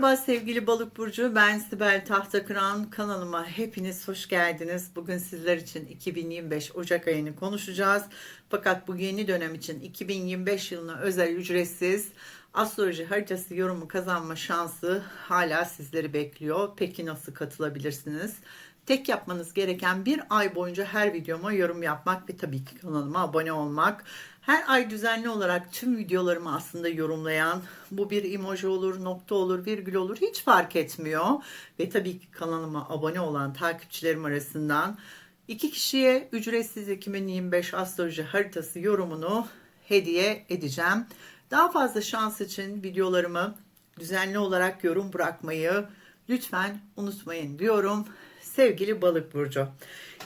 Merhaba sevgili balık burcu ben Sibel Tahtakıran kanalıma hepiniz hoş geldiniz. Bugün sizler için 2025 Ocak ayını konuşacağız. Fakat bu yeni dönem için 2025 yılına özel ücretsiz astroloji haritası yorumu kazanma şansı hala sizleri bekliyor. Peki nasıl katılabilirsiniz? Tek yapmanız gereken bir ay boyunca her videoma yorum yapmak ve tabii ki kanalıma abone olmak. Her ay düzenli olarak tüm videolarımı aslında yorumlayan, bu bir emoji olur, nokta olur, virgül olur hiç fark etmiyor. Ve tabii ki kanalıma abone olan takipçilerim arasından iki kişiye ücretsiz 2025 astroloji haritası yorumunu hediye edeceğim. Daha fazla şans için videolarımı düzenli olarak yorum bırakmayı lütfen unutmayın diyorum. Sevgili balık burcu.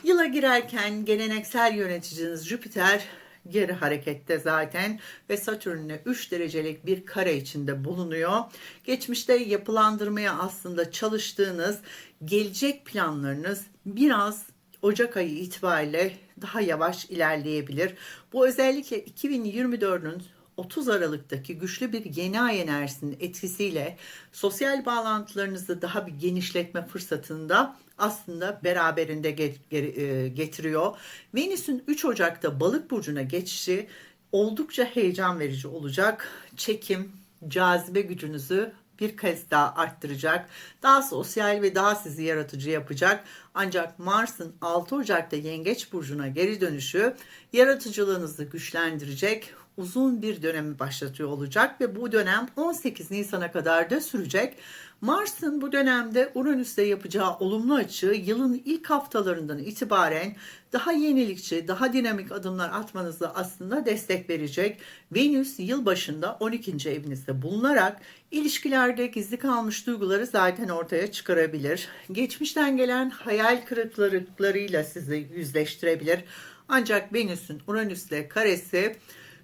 Yıla girerken geleneksel yöneticiniz Jüpiter geri harekette zaten ve Satürn'le 3 derecelik bir kare içinde bulunuyor. Geçmişte yapılandırmaya aslında çalıştığınız gelecek planlarınız biraz Ocak ayı itibariyle daha yavaş ilerleyebilir. Bu özellikle 2024'ün 30 Aralık'taki güçlü bir yeni ay enerjisinin etkisiyle sosyal bağlantılarınızı daha bir genişletme fırsatında aslında beraberinde e, getiriyor. Venüs'ün 3 Ocak'ta balık burcuna geçişi oldukça heyecan verici olacak. Çekim, cazibe gücünüzü bir kez daha arttıracak. Daha sosyal ve daha sizi yaratıcı yapacak. Ancak Mars'ın 6 Ocak'ta Yengeç burcuna geri dönüşü yaratıcılığınızı güçlendirecek uzun bir dönemi başlatıyor olacak ve bu dönem 18 Nisan'a kadar da sürecek. Mars'ın bu dönemde Uranüs'le yapacağı olumlu açı yılın ilk haftalarından itibaren daha yenilikçi, daha dinamik adımlar atmanızı aslında destek verecek. Venüs yıl başında 12. evinizde bulunarak ilişkilerde gizli kalmış duyguları zaten ortaya çıkarabilir. Geçmişten gelen hayal kırıklıklarıyla sizi yüzleştirebilir. Ancak Venüs'ün Uranüs'le karesi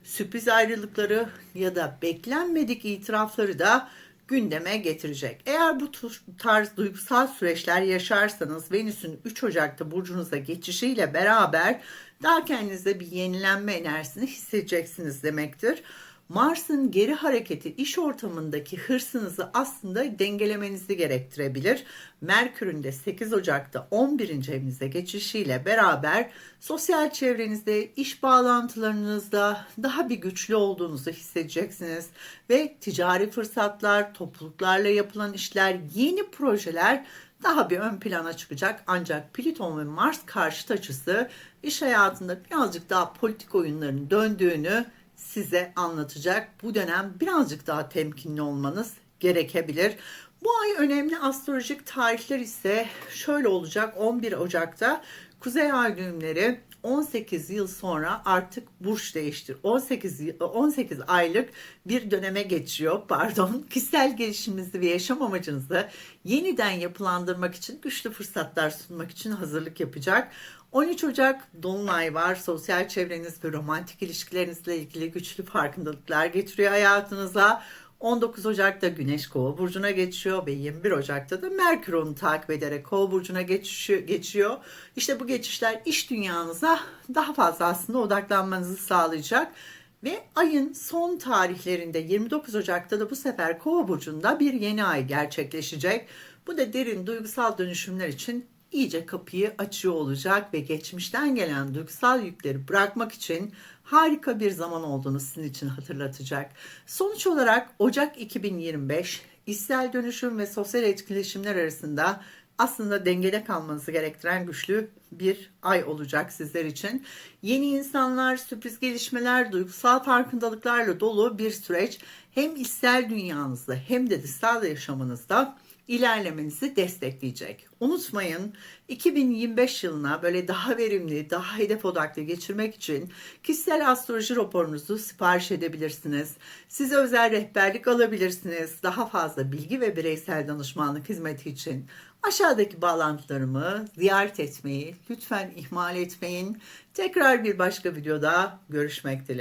sürpriz ayrılıkları ya da beklenmedik itirafları da gündeme getirecek. Eğer bu tarz duygusal süreçler yaşarsanız Venüs'ün 3 Ocak'ta burcunuza geçişiyle beraber daha kendinizde bir yenilenme enerjisini hissedeceksiniz demektir. Mars'ın geri hareketi iş ortamındaki hırsınızı aslında dengelemenizi gerektirebilir. Merkür'ün de 8 Ocak'ta 11. evinize geçişiyle beraber sosyal çevrenizde, iş bağlantılarınızda daha bir güçlü olduğunuzu hissedeceksiniz ve ticari fırsatlar, topluluklarla yapılan işler, yeni projeler daha bir ön plana çıkacak. Ancak Plüton ve Mars karşıt açısı iş hayatında birazcık daha politik oyunların döndüğünü size anlatacak. Bu dönem birazcık daha temkinli olmanız gerekebilir. Bu ay önemli astrolojik tarihler ise şöyle olacak. 11 Ocak'ta Kuzey Ay düğümleri 18 yıl sonra artık burç değiştir. 18 18 aylık bir döneme geçiyor. Pardon. Kişisel gelişiminizi ve yaşam amacınızı yeniden yapılandırmak için güçlü fırsatlar sunmak için hazırlık yapacak. 13 Ocak Dolunay var. Sosyal çevreniz ve romantik ilişkilerinizle ilgili güçlü farkındalıklar getiriyor hayatınıza. 19 Ocak'ta Güneş Kova burcuna geçiyor ve 21 Ocak'ta da Merkür onu takip ederek Kova burcuna geçiyor. İşte bu geçişler iş dünyanıza daha fazla aslında odaklanmanızı sağlayacak. Ve ayın son tarihlerinde 29 Ocak'ta da bu sefer Kova burcunda bir yeni ay gerçekleşecek. Bu da derin duygusal dönüşümler için iyice kapıyı açıyor olacak ve geçmişten gelen duygusal yükleri bırakmak için harika bir zaman olduğunu sizin için hatırlatacak. Sonuç olarak Ocak 2025 içsel dönüşüm ve sosyal etkileşimler arasında aslında dengede kalmanızı gerektiren güçlü bir ay olacak sizler için. Yeni insanlar, sürpriz gelişmeler, duygusal farkındalıklarla dolu bir süreç hem içsel dünyanızda hem de dışsal yaşamınızda ilerlemenizi destekleyecek. Unutmayın 2025 yılına böyle daha verimli, daha hedef odaklı geçirmek için kişisel astroloji raporunuzu sipariş edebilirsiniz. Size özel rehberlik alabilirsiniz. Daha fazla bilgi ve bireysel danışmanlık hizmeti için aşağıdaki bağlantılarımı ziyaret etmeyi lütfen ihmal etmeyin. Tekrar bir başka videoda görüşmek dileğiyle.